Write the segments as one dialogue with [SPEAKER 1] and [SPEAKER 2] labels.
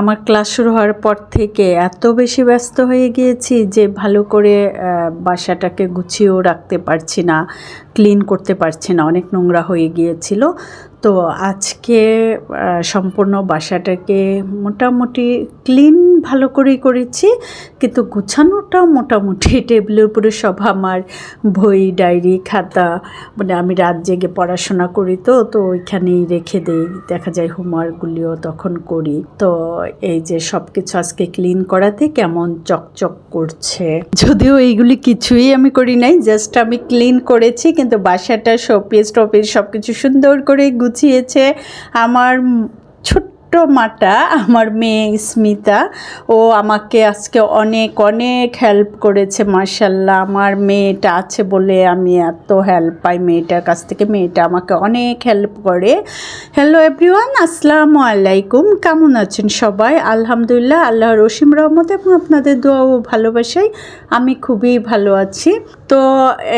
[SPEAKER 1] আমার ক্লাস শুরু হওয়ার পর থেকে এত বেশি ব্যস্ত হয়ে গিয়েছি যে ভালো করে বাসাটাকে গুছিয়েও রাখতে পারছি না, ক্লিন করতে পারছি না। অনেক নোংরা হয়ে গিয়েছিল। তো আজকে সম্পূর্ণ বাসাটাকে মোটামুটি ক্লিন ভালো করেই করেছি, কিন্তু গুছানোটা মোটামুটি টেবিলের উপরে সব আমার বই, ডায়েরি, খাতা মানে আমি রাত জেগে পড়াশোনা করি তো তো ওইখানেই রেখে দেই। দেখা যায় হোমওয়ার্কগুলিও তখন করি। তো এই যে সব কিছু আজকে ক্লিন করাতে কেমন চকচক করছে। যদিও এইগুলি কিছুই আমি করি নাই, জাস্ট আমি ক্লিন করেছি, কিন্তু বাসাটা, শোপিস টপিস সব কিছু সুন্দর করে গুছিয়েছে আমার ছোট্ট মাটা, আমার মেয়ে স্মিতা, ও আমাকে আজকে অনেক অনেক হেল্প করেছে মার্শাল্লাহ আমার মেয়েটা আছে বলে আমি এত হেল্প পাই মেয়েটার কাছ থেকে। মেয়েটা আমাকে অনেক হেল্প করে। হ্যালো এভরিওয়ান আসসালামু আলাইকুম। কেমন আছেন সবাই? আলহামদুলিল্লাহ, আল্লাহর রসিম রহমত এবং আপনাদের দোয়া ও ভালোবাসাই আমি খুবই ভালো আছি। তো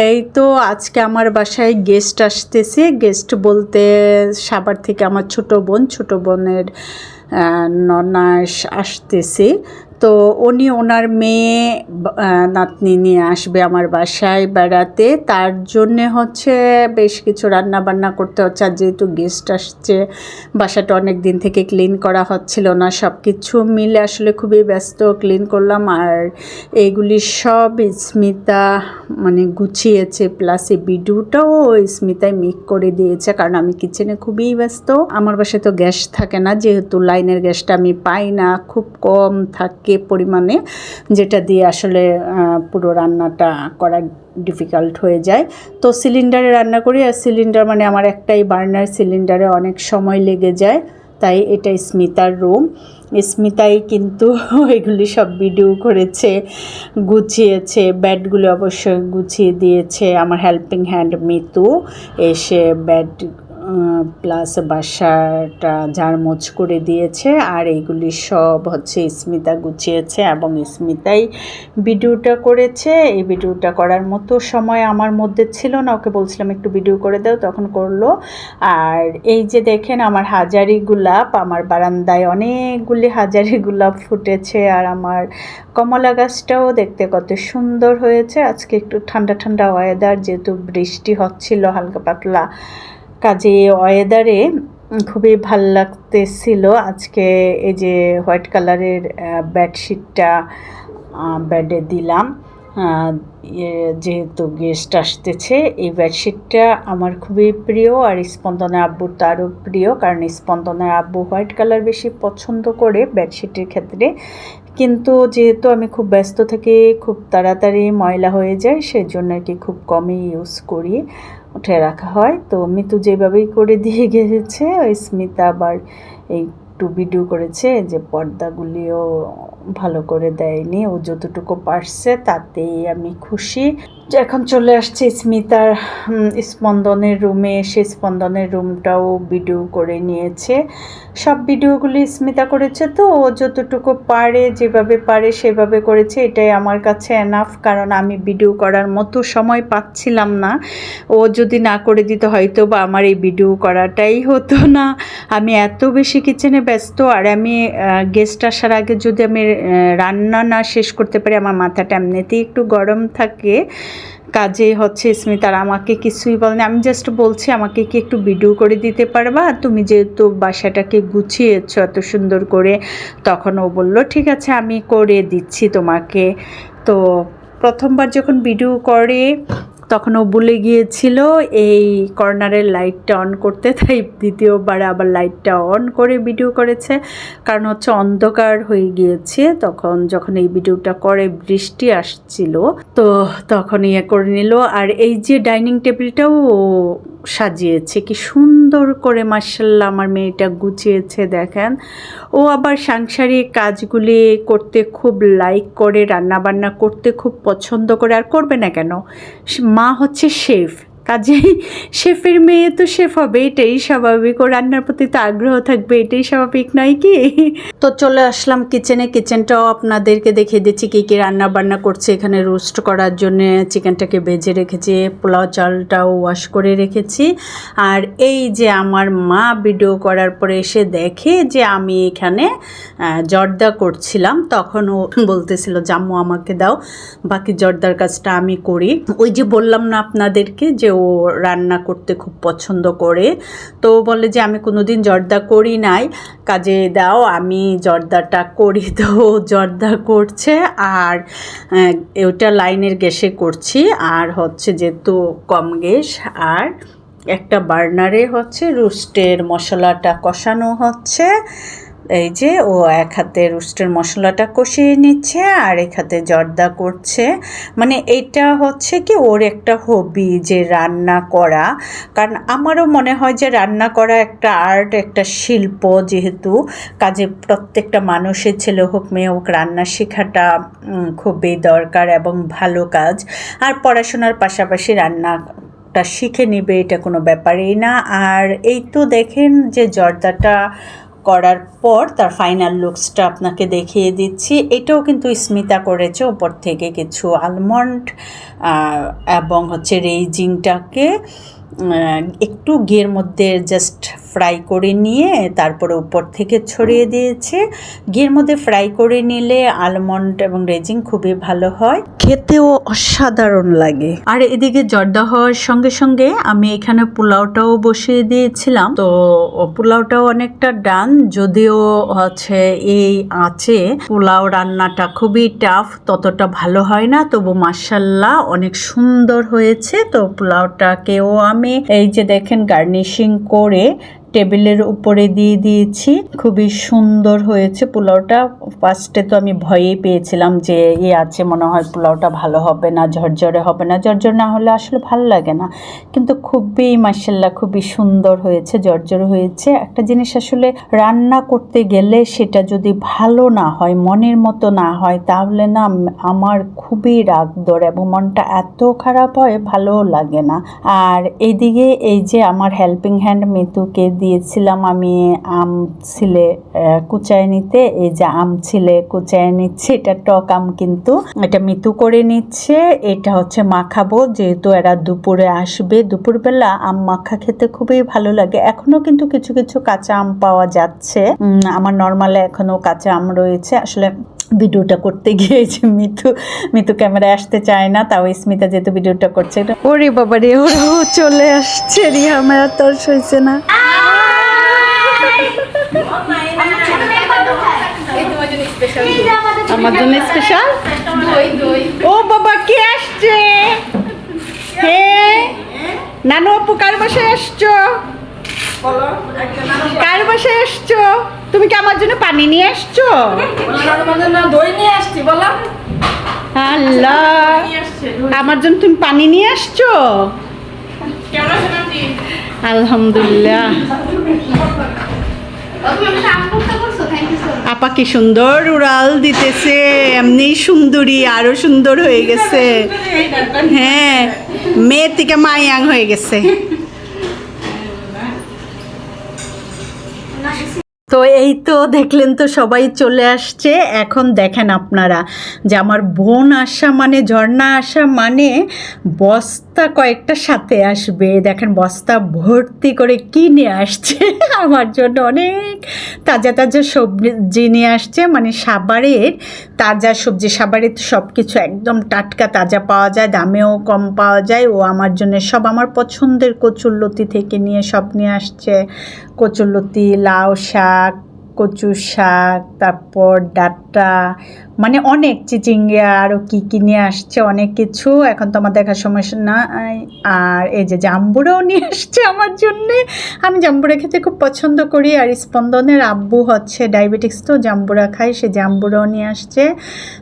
[SPEAKER 1] এই তো আজকে আমার বাসায় গেস্ট আসতেছে। গেস্ট বলতে সাবার থেকে আমার ছোট বোন, ছোট বোনের ননাস আসতেছে। তো উনি ওনার মেয়ে নাতনি নিয়ে আসবে আমার বাসায় বেড়াতে। তার জন্যে হচ্ছে বেশ কিছু রান্না বান্না করতে হচ্ছে। আর যেহেতু গেস্ট আসছে, বাসাটা অনেক দিন থেকে ক্লিন করা হচ্ছিল না সব কিছু মিলে আসলে খুবই ব্যস্ত ক্লিন করলাম। আর এইগুলি সব স্মিতা মানে গুছিয়েছে প্লাস এই ভিডিওটাও স্মিতায় মেক করে দিয়েছে, কারণ আমি কিচেনে খুবই ব্যস্ত। আমার বাসায় তো গ্যাস থাকে না, যেহেতু লাইনের গ্যাসটা আমি পাই না, খুব কম থাকে। পরিমাণে যেটা দিয়ে আসলে পুরো রান্নাটা করা ডিফিকাল্ট হয়ে যায়। তো সিলিন্ডারে রান্না করি, আর সিলিন্ডার মানে আমার একটাই বার্নার সিলিন্ডারে অনেক সময় লেগে যায়, তাই এটা স্মিতার রুম স্মিতাই কিন্তু এগুলি সব ভিডিও করেছে, গুছিয়েছে ব্যাডগুলো অবশ্যই গুছিয়ে দিয়েছে। আমার হেল্পিং হ্যান্ড মিতু এসে ব্যাড প্লাস বাসাটা ঝাড়মোছ করে দিয়েছে আর এইগুলি সব হচ্ছে স্মিতা গুছিয়েছে এবং স্মিতাই ভিডিওটা করেছে। এই ভিডিওটা করার মতো সময় আমার মধ্যে ছিল না, ওকে বলছিলাম একটু ভিডিও করে দাও, তখন করল। আর এই যে দেখেন আমার হাজারি গোলাপ, আমার বারান্দায় অনেকগুলি হাজারি গোলাপ ফুটেছে আর আমার কমলা গাছটাও দেখতে কত সুন্দর হয়েছে। আজকে একটু ঠান্ডা ঠান্ডা ওয়েদার যেহেতু বৃষ্টি হচ্ছিল হালকা পাতলা। কাজে ওয়েদারে খুবই ভালো লাগতেছিল। আজকে এই যে হোয়াইট কালারের বেডশিটটা বেডে দিলাম। যেহেতু গেস্ট আসতেছে, এই বেডশিটটা আমার খুবই প্রিয় আর স্পন্দনের আব্বুর তো আরও প্রিয়, কারণ স্পন্দনের আব্বু হোয়াইট কালার বেশি পছন্দ করে বেডশিটের ক্ষেত্রে। কিন্তু যেহেতু আমি খুব ব্যস্ত থাকি, খুব তাড়াতাড়ি ময়লা হয়ে যায় সেই জন্য আর কি খুব কমই ইউজ করি। উঠে রাখা হয়। তো মিতু যেভাবেই করে দিয়ে গেছে, ওই স্মিতা আবার একটু ভিডিও করেছে যে পর্দাগুলিও ভালো করে দেয়নি। ও যতটুকু পারছে তাতেই আমি খুশি। এখন চলে আসছে স্মিতার স্পন্দনের রুমে সে স্পন্দনের রুমটাও ভিডিও করে নিয়েছে। সব ভিডিওগুলি স্মিতা করেছে তো, ও যতটুকু পারে, যেভাবে পারে সেভাবে করেছে। এটাই আমার কাছে এনাফ কারণ আমি ভিডিও করার মতো সময় পাচ্ছিলাম না। ও যদি না করে দিত হয়তো বা আমার এই ভিডিও করাটাই হতো না। আমি এত বেশি কিচেনে ব্যস্ত, আর আমি গেস্ট আসার আগে যদি আমি রান্না না শেষ করতে পারি আমার মাথাটা এমনিতেই একটু গরম থাকে। কাজে হচ্ছে স্মিতার আমাকে কিছুই বলেনি। আমি জাস্ট বলছি, আমাকে কি একটু ভিডিও করে দিতে পারবা? তুমি যেহেতু বাসাটাকে গুছিয়েছো এত সুন্দর করে। তখন ও বলল, ঠিক আছে, আমি করে দিচ্ছি তোমাকে। তো প্রথমবার যখন ভিডিও করে তখন ও ভুলে গিয়েছিল, এই কর্নারের লাইটটা অন করতে। তাই দ্বিতীয়বার আবার লাইটটা অন করে ভিডিও করেছে। কারণ হচ্ছে অন্ধকার হয়ে গিয়েছে। তখন যখন এই ভিডিওটা করে, বৃষ্টি আসছিল, তো তখন ইয়ে করে নিল। আর এই যে ডাইনিং টেবিলটাও সাজিয়েছে, কি সুন্দর করে মার্শাল্লাহ আমার মেয়েটা গুছিয়েছে দেখেন। ও আবার সাংসারিক কাজগুলি করতে খুব লাইক করে, রান্নাবান্না করতে খুব পছন্দ করে, আর করবে না কেন? মা হচ্ছে শেফ। কাজেই শেফের মেয়ে তো শেফ হবে, এটাই স্বাভাবিক। ও রান্নার প্রতি তো আগ্রহ থাকবে, এটাই স্বাভাবিক, নয় কি? তো চলে আসলাম কিচেনে কিচেনটাও আপনাদেরকে দেখিয়ে দিচ্ছি কী কী রান্না বান্না করছে এখানে রোস্ট করার জন্য। চিকেনটাকে ভেজে রেখেছি, পোলাও চালটাও ওয়াশ করে রেখেছি। আর এই যে আমার মা ভিডিও করার পরে এসে দেখে যে আমি এখানে জর্দা করছিলাম, তখন ও বলতেছিল, জাম্মু আমাকে দাও, বাকি জর্দার কাজটা আমি করি। ওই যে বললাম না আপনাদেরকে যে ও রান্না করতে খুব পছন্দ করে। তো বলে যে, আমি কোনো দিন জর্দা করি নাই। কাজে দাও, আমি জর্দাটা করি। তো জর্দা করছে আর ওটা লাইনের গ্যাসে করছি। আর হচ্ছে যেহেতু কম গ্যাস, আর একটা বার্নারে হচ্ছে রোস্টের মশলাটা কষানো হচ্ছে। এই যে ও এক হাতে রোস্টের মশলাটা কষিয়ে নিচ্ছে আর এক হাতে জর্দা করছে। মানে এটা হচ্ছে কি ওর একটা হবি যে রান্না করা। কারণ আমারও মনে হয় যে রান্না করা একটা আর্ট একটা শিল্প যেহেতু। কাজে প্রত্যেকটা মানুষের ছেলে হোক, মেয়ে হোক, রান্না শেখাটা খুবই দরকার এবং ভালো কাজ। আর পড়াশোনার পাশাপাশি রান্না শিখে নিবে, এটা কোনো ব্যাপারেই না। আর এই তো দেখেন যে জর্দাটা করার পর তার ফাইনাল লুকসটা আপনাকে দেখিয়ে দিচ্ছি। এটাও কিন্তু স্মিতা করেছে ওপর থেকে কিছু আলমন্ড এবং হচ্ছে রেইজিংটাকে একটু ঘিয়ের মধ্যে জাস্ট ফ্রাই করে নিয়ে তারপরে উপর থেকে ছড়িয়ে দিয়েছে। ঘিয়ের মধ্যে ফ্রাই করে নিলে আলমন্ড এবং রেজিং খুবই ভালো হয়। খেতেও অসাধারণ লাগে। আর এদিকে জর্দা হওয়ার সঙ্গে সঙ্গে আমি এখানে পোলাওটাও বসিয়ে দিয়েছিলাম। তো পোলাওটাও অনেকটা ডান, যদিও হচ্ছে এই আঁচে পোলাও রান্নাটা খুবই টাফ ততটা ভালো হয় না। তবু মার্শাল্লাহ অনেক সুন্দর হয়েছে। তো পোলাওটাকেও আমি এই যে দেখেন গার্নিশিং করে টেবিলের উপরে দিয়ে দিয়েছি। খুবই সুন্দর হয়েছে পোলাওটা। ফার্স্টে তো আমি ভয়েই পেয়েছিলাম যে, এ আছে, মনে হয় পোলাওটা ভালো হবে না, ঝরঝরে হবে না। ঝরঝর না হলে আসলে ভালো লাগে না। কিন্তু খুবই মার্শাল্লাহ খুবই সুন্দর হয়েছে, ঝরঝর হয়েছে। একটা জিনিস আসলে রান্না করতে গেলে সেটা যদি ভালো না হয়, মনের মতো না হয়, তাহলে না আমার খুবই রাগ ধরে এবং মনটা এত খারাপ হয়, ভালোও লাগে না। আর এইদিকে এই যে আমার হেল্পিং হ্যান্ড মিতুকে দিয়েছিলাম আমি আম ছিলে কুচায় নিতে এই যে আম ছিলে কুচায় নিচ্ছে এটা টক আম কিন্তু এটা মিতু করে নিচ্ছে। এটা হচ্ছে মাখাবো যেহেতু এরা দুপুরে আসবে। দুপুরবেলা আম মাখা খেতে খুবই ভালো লাগে। এখনও কিন্তু কিছু কিছু কাঁচা আম পাওয়া যাচ্ছে। আমার নর্মালে এখনও কাঁচা আম রয়েছে। আসলে ভিডিওটা করতে গিয়েছে মিতু মিতু ক্যামেরায় আসতে চায় না, তাও স্মিতা যেহেতু ভিডিওটা করছে ওরে বাবা রে ওরাও চলে আসছে রিয়া, আমার আর সইছে না। আমার জন্য স্পেশাল ও বাবা কে আসছে? হে? নানু আপু কার বাসায় আসছো? কার বাসায় আসছো? তুমি কি আমার জন্য পানি নিয়ে আসছো?
[SPEAKER 2] দই নিয়ে আসছি বলো
[SPEAKER 1] আল্লাহ আমার জন্য তুমি পানি নিয়ে আসছো? আলহামদুলিল্লাহ। আপা কি সুন্দর উড়াল দিতেছে, এমনি সুন্দরী, আরও সুন্দর হয়ে গেছে। হ্যাঁ মেয়ের থেকে মায়াং হয়ে গেছে। তো এই তো দেখলেন তো সবাই চলে আসছে। এখন দেখেন আপনারা যে আমার বোন আসা মানে ঝর্ণা আসা মানে বস্তা কয়েকটা সাথে আসবে। দেখেন বস্তা ভর্তি করে কি নিয়ে আসছে? আমার জন্য অনেক তাজা তাজা সবজি নিয়ে আসছে। মানে সাবারের তাজা সবজি সাবারে তো সব কিছু একদম টাটকা তাজা পাওয়া যায়, দামেও কম পাওয়া যায়। ও আমার জন্য সব আমার পছন্দের কচুরলতি থেকে নিয়ে সব নিয়ে আসছে। কচুরলতি লাউ শাক কচু শাক, তারপর ডাঁটা মানে অনেক চিচিঙ্গা আরও কী কী নিয়ে আসছে, অনেক কিছু। এখন তো আমার দেখার সমস্যা না আর এই যে জাম্বুরাও নিয়ে আসছে আমার জন্যে। আমি জাম্বুরা খেতে খুব পছন্দ করি। আর স্পন্দনের আব্বু হচ্ছে ডায়াবেটিক্স তো, জাম্বুরা খাই সে জাম্বুরাও নিয়ে আসছে।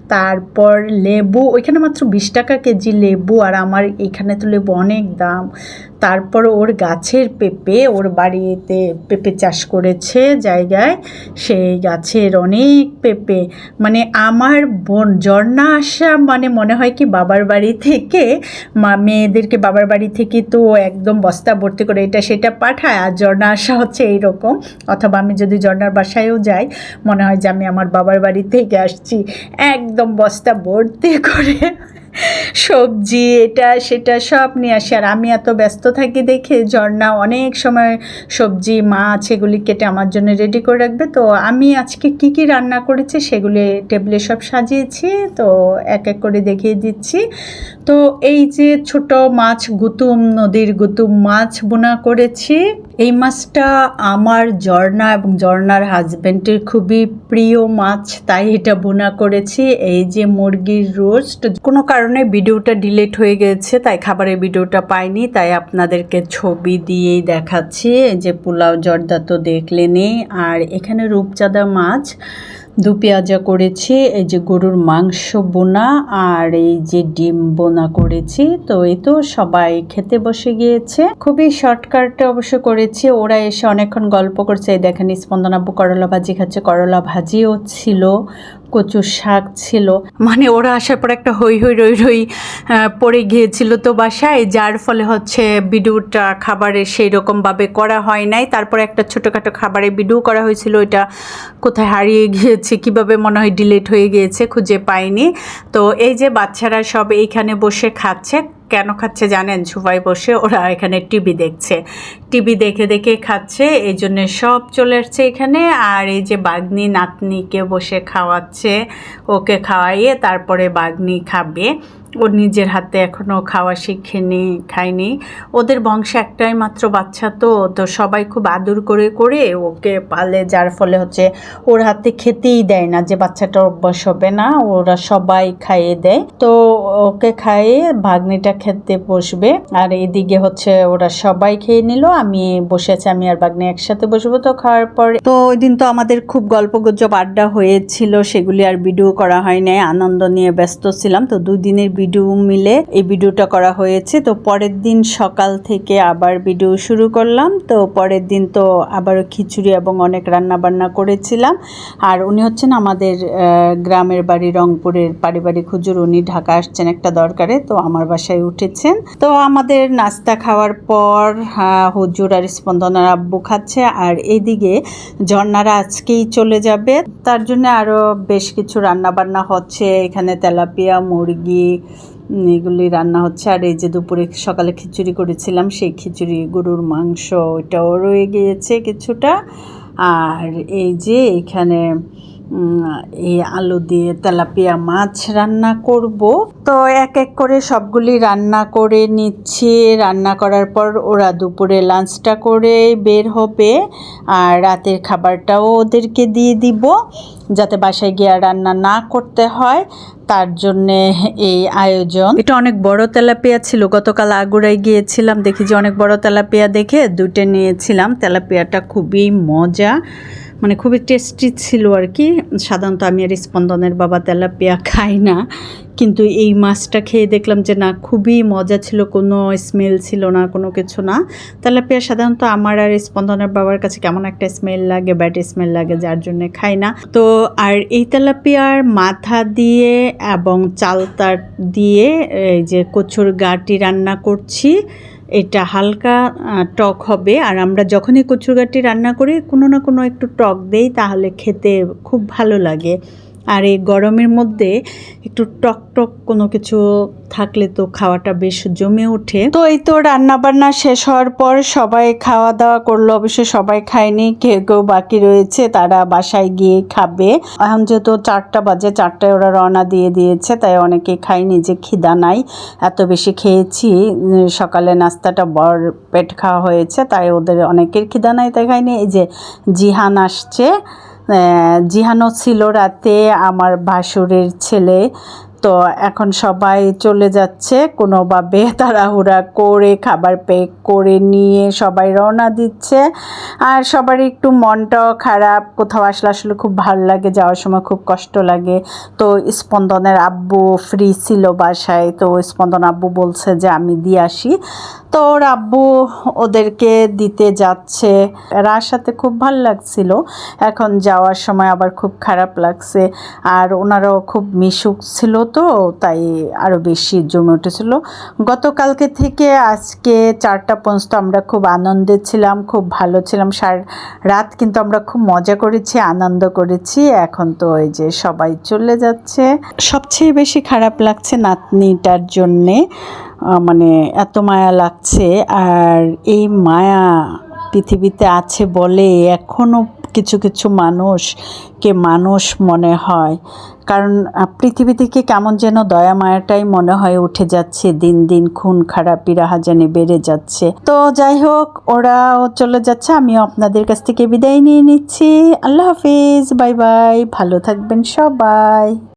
[SPEAKER 1] তারপর লেবু, ওইখানে মাত্র বিশ টাকা কেজি লেবু। আর আমার এখানে তো লেবু অনেক দাম। তারপর ওর গাছের পেঁপে, ওর বাড়িতে পেঁপে চাষ করেছে জায়গায়। সেই গাছের অনেক পেঁপে। মানে আমার বোন ঝর্ণা আসা মানে মনে হয় কি বাবার বাড়ি থেকে, মা মেয়েদেরকে বাবার বাড়ি থেকে তো একদম বস্তা ভর্তি করে এটা সেটা পাঠায় আর ঝর্ণা আসা হচ্ছে এইরকম। অথবা আমি যদি ঝর্ণার বাসায়ও যাই, মনে হয় যে আমি আমার বাবার বাড়ি থেকে আসছি, একদম বস্তা ভর্তি করে সবজি, এটা, সেটা সব নিয়ে আসি। আর আমি এত ব্যস্ত থাকি দেখে ঝর্ণা অনেক সময় সবজি, মাছ এগুলি কেটে আমার জন্য রেডি করে রাখবে। তো আমি আজকে কি কি রান্না করেছি সেগুলি টেবিলে সব সাজিয়েছি, তো এক এক করে দেখিয়ে দিচ্ছি। তো এই যে ছোট মাছ, গুতুম, নদীর গুতুম মাছ বোনা করেছি। এই মাছটা আমার ঝর্ণা এবং ঝর্ণার হাজব্যান্ডের খুবই প্রিয় মাছ, তাই এটা বোনা করেছি। এই যে মুরগির রোস্ট, কোনো কারণে ভিডিওটা ডিলেট হয়ে গেছে, তাই খাবারের ভিডিওটা পাইনি, তাই আপনাদেরকে ছবি দিয়েই দেখাচ্ছি। এই যে পোলাও জর্দা তো দেখলেনই, আর এখানে রূপচাঁদা মাছ দু পেঁয়াজা করেছি, এই যে গরুর মাংস বোনা আর এই যে ডিম বোনা করেছি। তো এই তো সবাই খেতে বসে গিয়েছে। খুবই শর্টকাটে অবশ্য করেছি। ওরা এসে অনেকক্ষণ গল্প করছে। এই দেখেন স্পন্দনাব্য করলা ভাজি খাচ্ছে। করলা ভাজিও ছিল। কচু শাক ছিল। মানে ওরা আসার পর একটা হই হই রই রই পড়ে গিয়েছিল তো বাসায়, যার ফলে হচ্ছে বিডুটা খাবারের সেই রকমভাবে করা হয় নাই। তারপরে একটা ছোটোখাটো খাবারে বিডু করা হয়েছিল, ওইটা কোথায় হারিয়ে গিয়েছে, কীভাবে মনে হয় ডিলেট হয়ে গিয়েছে খুঁজে পাইনি। তো এই যে বাচ্চারা সব এইখানে বসে খাচ্ছে কেন খাচ্ছে জানেন? সবাই বসে ওরা এখানে টিভি দেখছে। টিভি দেখে দেখে খাচ্ছে এই জন্যে সব চলে আসছে এখানে। আর এই যে বাগনি নাতনিকে বসে খাওয়াচ্ছে, ওকে খাওয়াইয়ে তারপরে বাগনি খাবে। ও নিজের হাতে এখনও খাওয়া শিখেনি, খায়নি। ওদের বংশে একটাই মাত্র বাচ্চা তো তো সবাই খুব আদর করে করে ওকে পালে, যার ফলে হচ্ছে ওর হাতে খেতেই দেয় না যে বাচ্চাটা অভ্যাস হবে না, ওরা সবাই খাইয়ে দেয়। তো ওকে খাইয়ে ভাগ্নিটা খেতে বসবে, আর এদিকে হচ্ছে ওরা সবাই খেয়ে নিল, আমি বসেছি আমি আর ভাগ্নি একসাথে বসবো তো খাওয়ার পরে। তো ওই দিন তো আমাদের খুব গল্প গুজব আড্ডা হয়েছিল, সেগুলি আর ভিডিও করা হয় নাই, আনন্দ নিয়ে ব্যস্ত ছিলাম, তো দুই দিনের ভিডিও মিলে এই ভিডিওটা করা হয়েছে। তো পরের দিন সকাল থেকে আবার ভিডিও শুরু করলাম। তো পরের দিন তো আবারও খিচুড়ি এবং অনেক রান্না বান্না করেছিলাম। আর উনি হচ্ছেন আমাদের গ্রামের বাড়ি রংপুরের পারিবারিক হুজুর। উনি ঢাকা আসছেন একটা দরকারে, তো আমার বাসায় উঠেছেন। তো আমাদের নাস্তা খাওয়ার পর হুজুর আর স্পন্দনার আব্বু খাচ্ছে। আর এদিকে ঝর্ণারা আজকেই চলে যাবে। তার জন্য আরও বেশ কিছু রান্না বান্না হচ্ছে। এখানে তেলাপিয়া, মুরগি এগুলি রান্না হচ্ছে। আর এই যে দুপুরে সকালে খিচুড়ি করেছিলাম, সেই খিচুড়ি, গরুর মাংস, ওইটাও রয়ে গিয়েছে কিছুটা। আর এই যে এখানে এই আলু দিয়ে তেলাপিয়া মাছ রান্না করব। তো এক এক করে সবগুলি রান্না করে নিচ্ছি। রান্না করার পর ওরা দুপুরে লাঞ্চটা করে বের হবে আর রাতের খাবারটাও ওদেরকে দিয়ে দিব যাতে বাসায় গিয়ে রান্না না করতে হয়। তার জন্যে এই আয়োজন। এটা অনেক বড় তেলাপিয়া ছিল। গতকাল আগুড়ায় গিয়েছিলাম। দেখি যে অনেক বড় তেলাপিয়া দেখে দুটো নিয়েছিলাম। তেলাপিয়াটা খুবই মজা। মানে খুবই টেস্টি ছিল আর কি। সাধারণত আমি আর স্পন্দনের বাবা তেলাপিয়া খাই না। কিন্তু এই মাছটা খেয়ে দেখলাম যে না, খুবই মজা ছিল, কোনো স্মেল ছিল না, কোনো কিছু না। তেলাপিয়া সাধারণত আমার আর স্পন্দনের বাবার কাছে কেমন একটা স্মেল লাগে ব্যাড স্মেল লাগে, যার জন্য খাই না। তো আর এই তেলাপিয়ার মাথা দিয়ে এবং চালতার দিয়ে, এই যে কচুর গাটি রান্না করছি এটা হালকা টক হবে। আর আমরা যখনই কচুর কচুরগাটি রান্না করি, কোনো না কোনো একটু টক দেই, তাহলে খেতে খুব ভালো লাগে। আর এই গরমের মধ্যে একটু টক টক কোনো কিছু থাকলে তো খাওয়াটা বেশ জমে ওঠে। তো এই তো রান্না বান্না শেষ হওয়ার পর সবাই খাওয়া দাওয়া করল, অবশ্য সবাই খায়নি, কেউ কেউ বাকি রয়েছে, তারা বাসায় গিয়ে খাবে। এখন যেহেতু চারটা বাজে, চারটায় ওরা রওনা দিয়ে দিয়েছে, তাই অনেকে খায়নি যে খিদা নাই। এত বেশি খেয়েছি, সকালে নাস্তাটা বর পেট খাওয়া হয়েছে, তাই ওদের অনেকের খিদা নাই, তাই খায়নি। এই যে জিহান আসছে আহ, জিহানও ছিল রাতে আমার ভাসুরের ছেলে। তো এখন সবাই চলে যাচ্ছে। কোনোভাবে তাড়াহুড়া করে খাবার প্যাক করে নিয়ে সবাই রওনা দিচ্ছে। আর সবারই একটু মনটাও খারাপ। কোথাও আসলে আসলে খুব ভালো লাগে যাওয়ার সময় খুব কষ্ট লাগে। তো স্পন্দনের আব্বু ফ্রি ছিল বাসায়। তো স্পন্দন আব্বু বলছে যে আমি দিয়ে আসি। তো ওর আব্বু ওদেরকে দিতে যাচ্ছে। রার সাথে খুব ভালো লাগছিল। এখন যাওয়ার সময় আবার খুব খারাপ লাগছে। আর ওনারাও খুব মিশুক ছিল তো, তাই আরও বেশি জমে উঠেছিল। গতকালকে থেকে আজকে চারটা পর্যন্ত আমরা খুব আনন্দে ছিলাম, খুব ভালো ছিলাম। সার রাত কিন্তু আমরা খুব মজা করেছি, আনন্দ করেছি। এখন তো ওই যে সবাই চলে যাচ্ছে। সবচেয়ে বেশি খারাপ লাগছে নাতনিটার জন্যে। মানে এত মায়া লাগছে আর এই মায়া পৃথিবীতে আছে বলে এখনও কিছু কিছু মানুষকে মানুষ মনে হয়। কারণ পৃথিবী থেকে কেমন যেন দয়া মায়াটাই মনে হয় উঠে যাচ্ছে। দিন দিন খুন, খারাপি রাহাজানি বেড়ে যাচ্ছে। তো যাই হোক, ওরাও চলে যাচ্ছে। আমিও আপনাদের কাছ থেকে বিদায় নিয়ে নিচ্ছি। আল্লাহ হাফিজ, বাই বাই। ভালো থাকবেন সবাই।